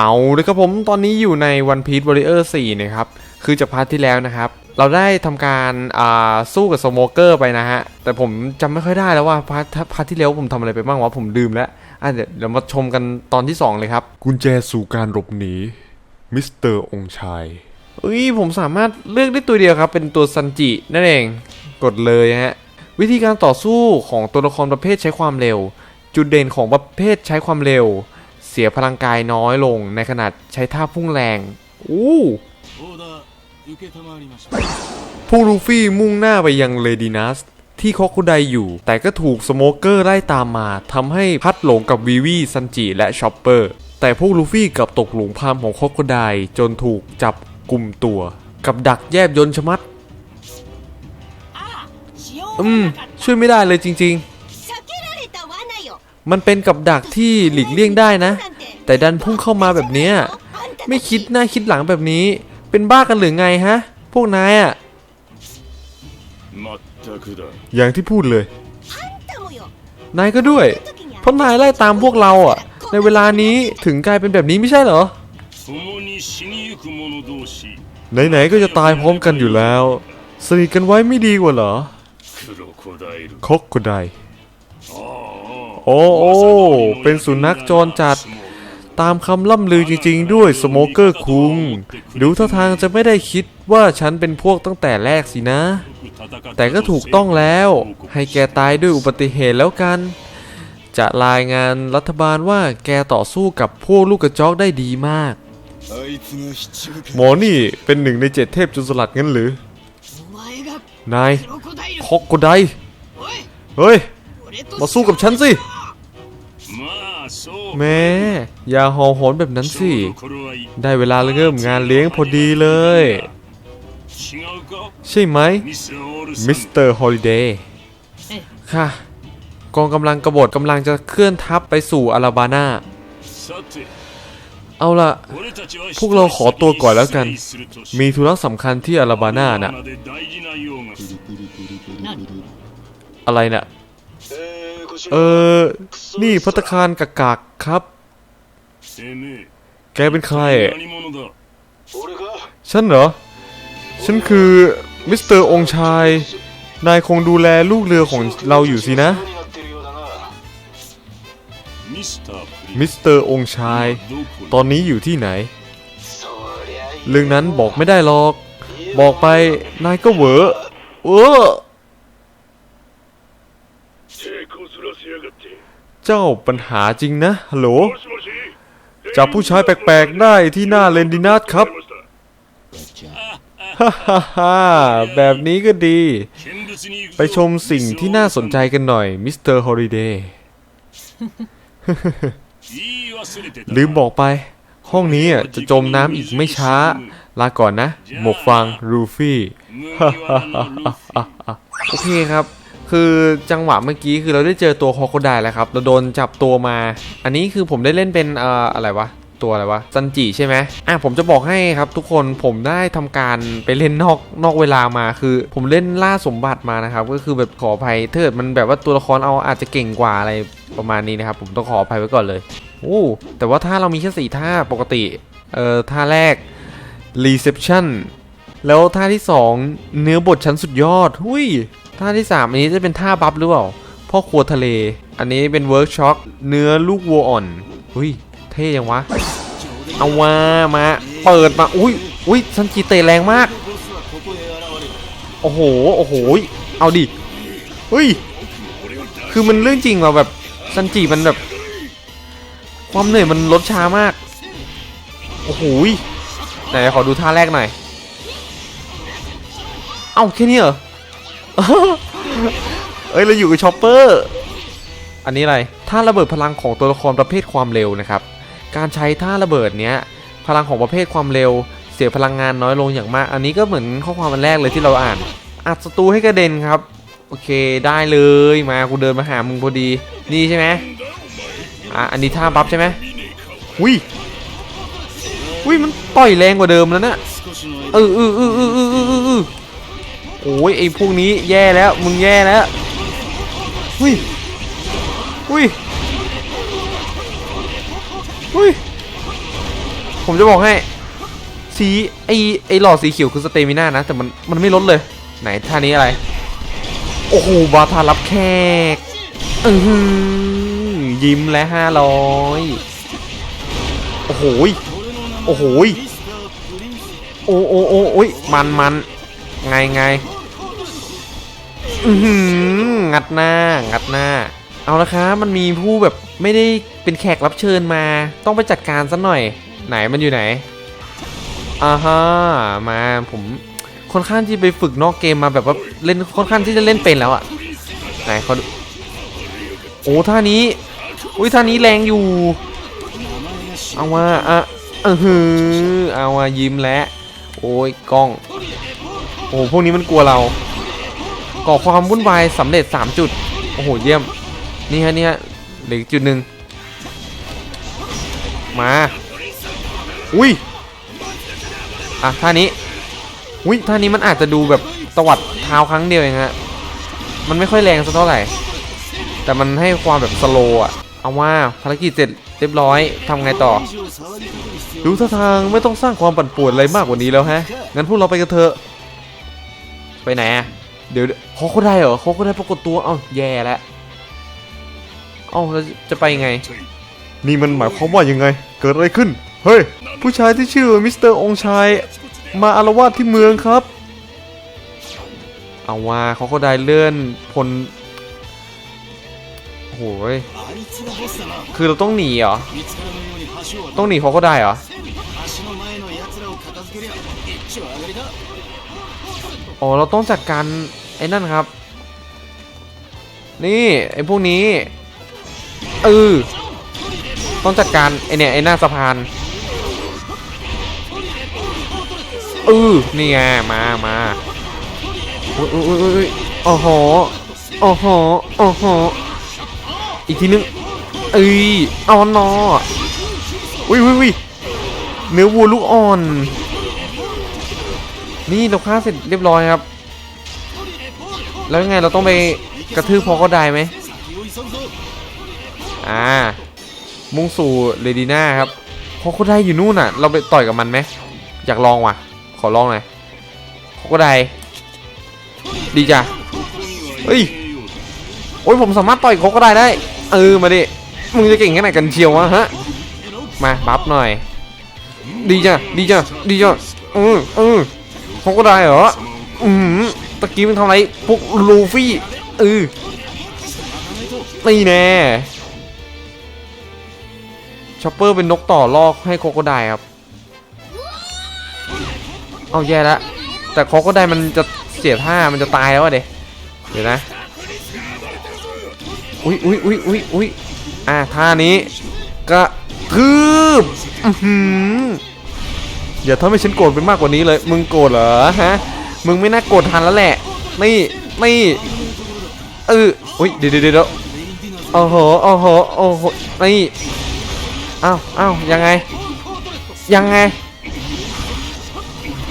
เอาเลยครับผมตอนนี้อยู่ใน One Piece Warrior 4นะครับ คือจากพาร์ทที่แล้วนะครับ เราได้ทำการอ่าสู้กับสโมเกอร์ไปนะฮะ แต่ผมจำไม่ค่อยได้แล้วว่าพาร์ทพาร์ทที่แล้วผมทำอะไรไปบ้างวะผมลืมแล้วอะเดี๋ยวเดี๋ยวมาชมกันตอนที่ 2 เลยครับ กุญแจสู่การหลบหนีมิสเตอร์องค์ชายเอ้ยผมสามารถเลือกได้ตัวเดียวครับ เป็นตัวซันจินั่นเองกดเลยฮะวิธีการต่อสู้ของตัวละครประเภทใช้ความเร็ว จุดเด่นของประเภทใช้ความเร็ว เสียพลังกายน้อยลงในขนาดใช้ท่าพุ่งแรง อู้พวกลูฟี่มุ่งหน้าไปยังเลดินัสที่โคคุไดอยู่ แต่ก็ถูกสโมเกอร์ไล่ตามมาทำให้พัดหลงกับวีวีซันจิและชอปเปอร์ แต่พวกลูฟี่กับตกหลงพามของโคคุไดจนถูกจับกลุ่มตัว กับดักแยบยนชมัด อืม ช่วยไม่ได้เลยจริง ๆ มันเป็นกับดักที่หลีกเลี่ยงได้นะ แต่ดันพุ่งเข้ามาแบบเนี้ยไม่คิดหน้าคิดหลังแบบนี้ เป็นบ้ากันหรือไงฮะ พวกนายอะอย่างที่พูดเลย นายก็ด้วย เพราะนายไล่ตามพวกเราอะในเวลานี้ถึงกลายเป็นแบบนี้ไม่ใช่เหรอ ไหนๆก็จะตายพร้อมกันอยู่แล้ว สนิทกันไว้ไม่ดีกว่าเหรอคกคนไดโอ้โอ้เป็นสุนัขจรจัด ตามคำล่ำลือจริงๆ ด้วยสโมเกอร์คุงดูท่าทางจะไม่ได้คิดว่าฉันเป็นพวกตั้งแต่แรกสินะ แต่ก็ถูกต้องแล้ว ให้แกตายด้วยอุบัติเหตุแล้วกัน จะรายงานรัฐบาลว่าแกต่อสู้กับพวกลูกกระจอกได้ดีมาก หมอนี่เป็นหนึ่งในเจ็ดเทพจุลสลัดงั้นหรือ นายคอกโกไดเฮ้ย มาสู้กับฉันสิ แม่อย่าห่โหนแบบนั้นสิ ได้เวลาเริ่มงานเลี้ยงพอดีเลย ใช่ไหมมิสเตอร์ฮอลิเดย์ค่ะ กองกำลังกบฏกำลังจะเคลื่อนทัพไปสู่อาราบานาเอาละพวกเราขอตัวก่อนแล้วกัน มีธุระสำคัญที่อาราบานาน่ะ อะไรนะ่ะ เออ นี่พัตคารกากักครับ แกเป็นใคร ฉันเหรอ ฉันคือมิสเตอร์องชาย นายคงดูแลลูกเรือของเราอยู่สินะ มิสเตอร์องชาย ตอนนี้อยู่ที่ไหน เรื่องนั้นบอกไม่ได้หรอก บอกไปนายก็เหวอเออ เจ้าปัญหาจริงนะฮัลโหลจับผู้ชายแปลกๆได้ที่หน้าเลนดินาทครับฮ่าฮ่าฮ่าแบบนี้ก็ดี ไปชมสิ่งที่น่าสนใจกันหน่อยมิสเตอร์ฮอลิเดย์ลืมบอกไป ห้องนี้จะจมน้ำอีกไม่ช้า ลาก่อนนะ หมกฟัง รูฟี่ โอเคครับ คือจังหวะเมื่อกี้คือเราได้เจอตัวคอโคไดแล้วครับ เราโดนจับตัวมา อันนี้คือผมได้เล่นเป็นเอ่ออะไรวะตัวอะไรวะซันจิใช่ไหมอะผมจะบอกให้ครับทุกคนผมได้ทำการไปเล่นนอกนอกเวลามาคือ ผมเล่นล่าสมบัติมานะครับ ก็คือแบบขออภัยเกิดมันแบบว่าตัวละครเอาอาจจะเก่งกว่าอะไรประมาณนี้นะครับ ผมต้องขออภัยไว้ก่อนเลยโอ้แต่ว่าถ้าเรามีแค่สี่ท่าปกติเอ่อท่าแรก reception แล้วท่าที่ 2 เนื้อบทชั้นสุดยอด หุย ท่าที่ 3 อันนี้จะเป็นท่าบัฟหรือเปล่า พ่อครัวทะเล อันนี้เป็นเวิร์กช็อปเนื้อลูกวัวอ่อนหุยเท่ยังวะ เอาว่ามา เปิดมา อุ้ยอุ้ยซันจิเตะแรงมาก โอ้โห โอ้โห เอาดิเฮ้ย คือมันเรื่องจริงว่ะแบบซันจิมันแบบ ความเหนื่อยมันลดช้ามาก โอ้โหยไหนขอดูท่าแรกหน่อย เอ้าแค่นี้เหรอ เอ้ยเราอยู่กับชอปเปอร์ อันนี้อะไรท่าระเบิดพลังของตัวละครประเภทความเร็วนะครับ การใช้ท่าระเบิดเนี้ยพลังของประเภทความเร็ว เสียพลังงานน้อยลงอย่างมาก อันนี้ก็เหมือนข้อความอันแรกเลยที่เราอ่าน อัดศัตรูให้กระเด็นครับ โอเคได้เลยมากูเดินมาหามึงพอดีนี่ใช่ไหมอะอันนี้ท่าบัฟใช่ไหมอุ้ยอุ้ยมันต่อยแรงกว่าเดิมแล้วนะเออเออเออเออเออเออ ยไอ้พวกนี้แย่แล้ว มึงแย่แล้วหุ้ยหุ้ยหุ้ยผมจะบอกให้ สีไอไอหลอดสีเขียวคือสเตมิน่านะ แต่มันมันไม่ลดเลย ไหนท่านี้อะไร โอ้โหบาทารับแขกอือหือยิ้มและห้าร้อยโอ้โหยโอ้โหยโอ้โอ้โอ้โอ้ยมันมันไงไง อือหืองัดหน้า งัดหน้า เอาละครับ มันมีผู้แบบไม่ได้เป็นแขกรับเชิญมา ต้องไปจัดการซะหน่อย ไหนมันอยู่ไหนอ่าฮะมาผมค่อนข้างที่ไปฝึกนอกเกมมาแบบว่าเล่นค่อนข้างที่จะเล่นเป็นแล้วอะไหนเขาโอ้ท่านี้อุ้ยท่านี้แรงอยู่ เอาว่าอะเออหือเอาว่ายิ้มแล้วโอ้ยกล้อง โอ้พวกนี้มันกลัวเรา ก่อความวุ่นวายสำเร็จ 3 จุด โอ้โห เยี่ยม นี่ฮะนี่ฮะเหลือจุดหนึ่งมา อุ้ย อะ ท่านี้ อุ้ย ท่านี้มันอาจจะดูแบบตวัดเท้าครั้งเดียวเองฮะ มันไม่ค่อยแรงสักเท่าไหร่ แต่มันให้ความแบบสโลว์อะเอาว่าภารกิจเสร็จเรียบร้อยทำไงต่อ ดูท่าทางไม่ต้องสร้างความปั่นป่วนอะไรมากกว่านี้แล้วฮะ งั้นพวกเราไปกันเถอะ ไปไหนอะ เดี๋ยวเขาเขาได้เหรอเขาเขาได้ปรากฏตัว เอ้าแย่แล้วเอ้าแล้วจะไปยังไง นี่มันหมายความว่ายังไง เกิดอะไรขึ้น เฮ้ย ผู้ชายที่ชื่อมิสเตอร์องค์ชาย มาอารวาสที่เมืองครับ เอาว่าเขาก็ได้เลื่อนพลโอ้โหยคือเราต้องหนีเหรอ ต้องหนีเขาก็ได้เหรอ อ๋อเราต้องจัดการไอ้นั่นครับ นี่ไอ้พวกนี้เออต้องจัดการไอเนี่ยไอหน้าสะพานเออนี่ไงมามาอุ้ยอุ้ยอุ้ยอุ้ยโอ้โหโอ้โหโอ้โหอีกทีนึงเอ้ยเอานออุ้ยอุ้ยอุ้ยเนื้อวัวลูกอ่อน นี่เราฆ่าเสร็จเรียบร้อยครับ แล้วยังไงเราต้องไปกระทืบพอก็ได้ไหมอ่า มุ่งสู่เรดีน่าครับโคโคไดอยู่นู่นน่ะ เราไปต่อยกับมันไหมอยากลองว่ะ ขอลองหน่อยโคโคไดดีจ้ะเฮ้ยโอ้ยผมสามารถต่อยโคโคไดได้ เออมาดิมึงจะเก่งแค่ไหนกันเชียววะฮะมาบัฟหน่อย ดีจ้ะดีจ้ะดีจ้ะเออเออ โคโคได้เหรอ อืมตะกี้มันทำไรพวกลูฟี่เออนี่แน่ชอปเปอร์เป็นนกต่อลอกให้โคโคไดครับ เอาแย่ล้วแต่โคโคไดมันจะเสียท่ามันจะตายแล้วอเดเดี๋ยวนะ อุ้ยอุ้ยอุ้ยอุ้ยอุ้ยอ่าท่านี้กระทืบอื้อหื อย่าทำให้ฉันโกรธไปมากกว่านี้เลย มึงโกรธเหรอฮะ มึงไม่น่าโกรธทันแล้วแหละ นี่ นี่ เอออุ้ยเดี๋ยวเดี๋ยวเดี๋ยวโอ้โห โอ้โห โอ้โห นี่ อ้าว อ้าว ยังไง ยังไง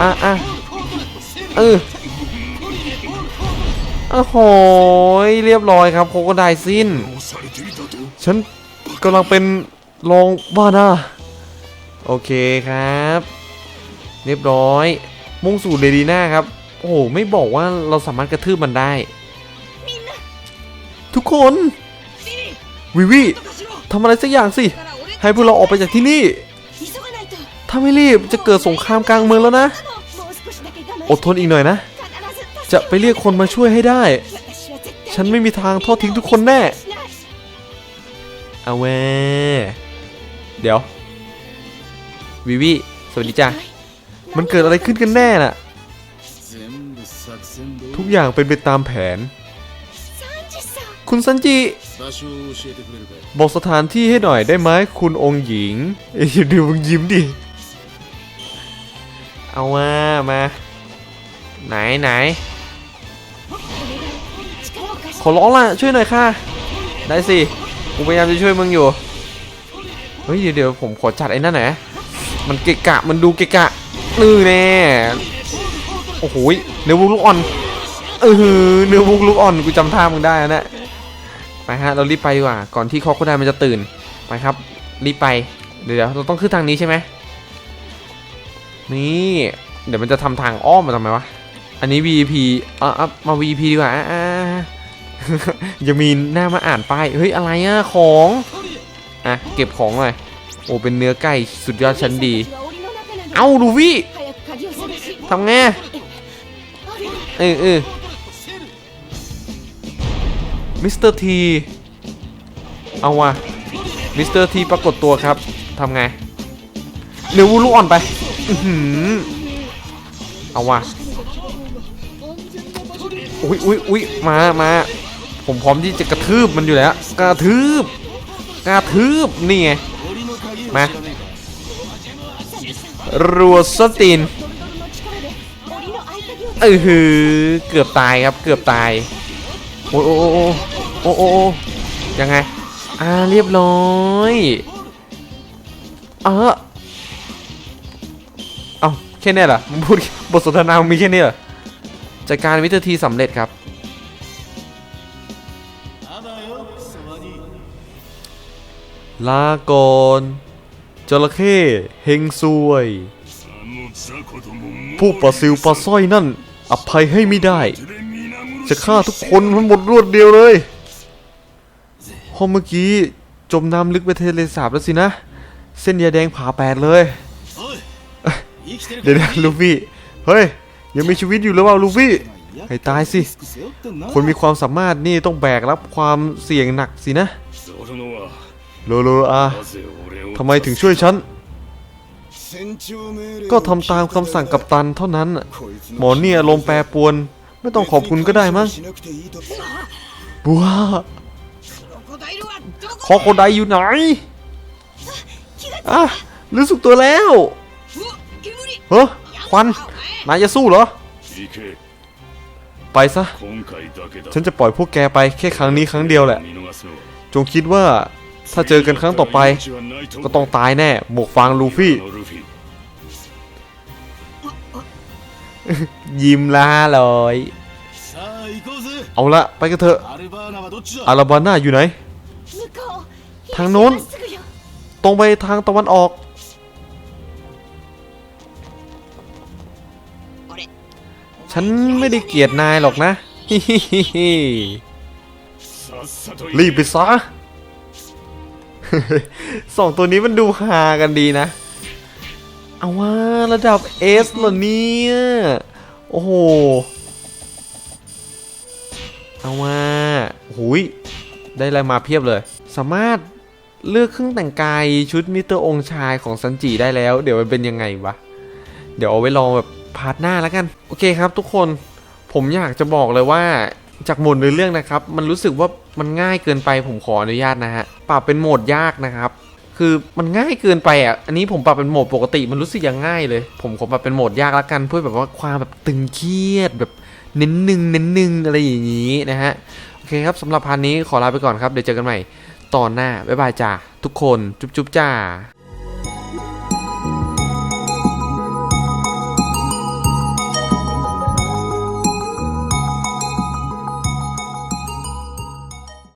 อะอะเออโอ้โห เรียบร้อยครับโคโคได้สิ้น ฉันกำลังเป็นรองบ้านะโอเคครับ เรียบร้อย มุ่งสู่เรดีน่าครับ โอ้โห ไม่บอกว่าเราสามารถกระทืบมันได้ ทุกคน วิวิทำอะไรสักอย่างสิ ให้พวกเราออกไปจากที่นี่ ถ้าไม่รีบจะเกิดสงครามกลางเมืองแล้วนะ อดทนอีกหน่อยนะ จะไปเรียกคนมาช่วยให้ได้ ฉันไม่มีทางทอดทิ้งทุกคนแน่เอาเวเดี๋ยว วิวิสวัสดีจ้า มันเกิดอะไรขึ้นกันแน่น่ะ ทุกอย่างเป็นไปตามแผน คุณซันจิ บอกสถานที่ให้หน่อยได้ไหมคุณองค์หญิง เอ้ยดูมึงยิ้มดิ เอามา มา ไหนไหนขอร้องล่ะ ช่วยหน่อยค่ะ ได้สิ กูพยายามจะช่วยมึงอยู่ เฮ้ย เดี๋ยวผมขอจัดไอ้นั่นหน่อยมันเกะกะ มันดูเกะกะ นี่แน่โอ้โหเนื้อวุกลูกอ่อนเออเนื้อวุกลูกอ่อนกูจำท่ามึงได้แล้วนะ ไปฮะเรารีบไปดีกว่า ก่อนที่คอโคไดมันจะตื่น ไปครับ รีบไป เดี๋ยวเราต้องขึ้นทางนี้ใช่ไหมนี่เดี๋ยวมันจะทำทางอ้อมมาทำไมวะ อันนี้ VP อะอะมา VP ดีกว่าอะอะยังมีหน้ามาอ่านป้ายเฮ้ยอะไรอะของ อะ เก็บของหน่อยโอ้เป็นเนื้อไก่สุดยอดชั้นดี เอาลูฟี่ทำไงเออเออมิสเตอร์ทีเอาวะมิสเตอร์ทีปรากฏตัวครับทำไงเดี๋ยววูลูอ่อนไปเอาวะอุ้ยอุ้ยอุ้ยมามาผมพร้อมที่จะกระทืบมันอยู่แล้ว กระทืบ กระทืบนี่ไงมา รัวสตินเออหือเกือบตายครับเกือบตาย โอ้โอ้โอ้โอ้โอ้ยังไง อ่าเรียบร้อยเออเอาแค่นี้เหรอมึงพูดบทสนทนามีแค่นี้เหรอจัดการวิธีสำเร็จครับลาก่อน จระเข้เฮงซวย ผู้ปลาซิวปลาส้อยนั่น อภัยให้ไม่ได้ จะฆ่าทุกคนทั้งหมดรวดเดียวเลยห้อเมื่อกี้จมน้ำลึกไปทะเลสาบแล้วสินะ เส้นยาแดงผ่าแปดเลย เดี๋ยวนะลูฟี่ เฮ้ย ยังมีชีวิตอยู่หรือเปล่าลูฟี่ให้ตายสิ คนมีความสามารถนี่ต้องแบกรับความเสี่ยงหนักสินะ โลโลอา ทำไมถึงช่วยฉัน ก็ทำตามคำสั่งกับตันเท่านั้น หมอเนี่ยลมแปรปวน ไม่ต้องขอบคุณก็ได้มั้งบัวคอโคไดอยู่ไหนอะรู้สึกตัวแล้วเฮ้ควันนายจะสู้เหรอ ไปซะ ฉันจะปล่อยพวกแกไปแค่ครั้งนี้ครั้งเดียวแหละ จงคิดว่า ถ้าเจอกันครั้งต่อไป ก็ต้องตายแน่ หมวกฟางลูฟี่ ยิ้มละห้าร้อยเอาละไปกันเถอะ อาราบาน่าอยู่ไหน ทางโน้น ตรงไปทางตะวันออก ฉันไม่ได้เกลียดนายหรอกนะ รีบไปซะ สองตัวนี้มันดูฮากันดีนะ เอาว่าระดับ S เหรอเนี่ย โอ้โห เอาว่าหุยได้อะไรมาเพียบเลย สามารถเลือกเครื่องแต่งกายชุดมิเตอร์องค์ชายของซันจิได้แล้ว เดี๋ยวมันเป็นยังไงวะ เดี๋ยวเอาไว้ลองแบบพาร์ทหน้าแล้วกัน โอเคครับทุกคนผมอยากจะบอกเลยว่าจากหมดในเรื่องนะครับ มันรู้สึกว่า มันง่ายเกินไปผมขออนุญาตนะฮะปรับเป็นโหมดยากนะครับ คือมันง่ายเกินไปอะอันนี้ผมปรับเป็นโหมดปกติมันรู้สึกยังง่ายเลย ผมขอปรับเป็นโหมดยากละกันเพื่อแบบว่าความแบบตึงเครียดแบบเน้นหนึ่งเน้นหนึ่งอะไรอย่างนี้นะฮะโอเคครับสำหรับพันนี้ขอลาไปก่อนครับเดี๋ยวเจอกันใหม่ตอนหน้าบ๊ายบายจ้าทุกคนจุ๊บจุ๊บจ้า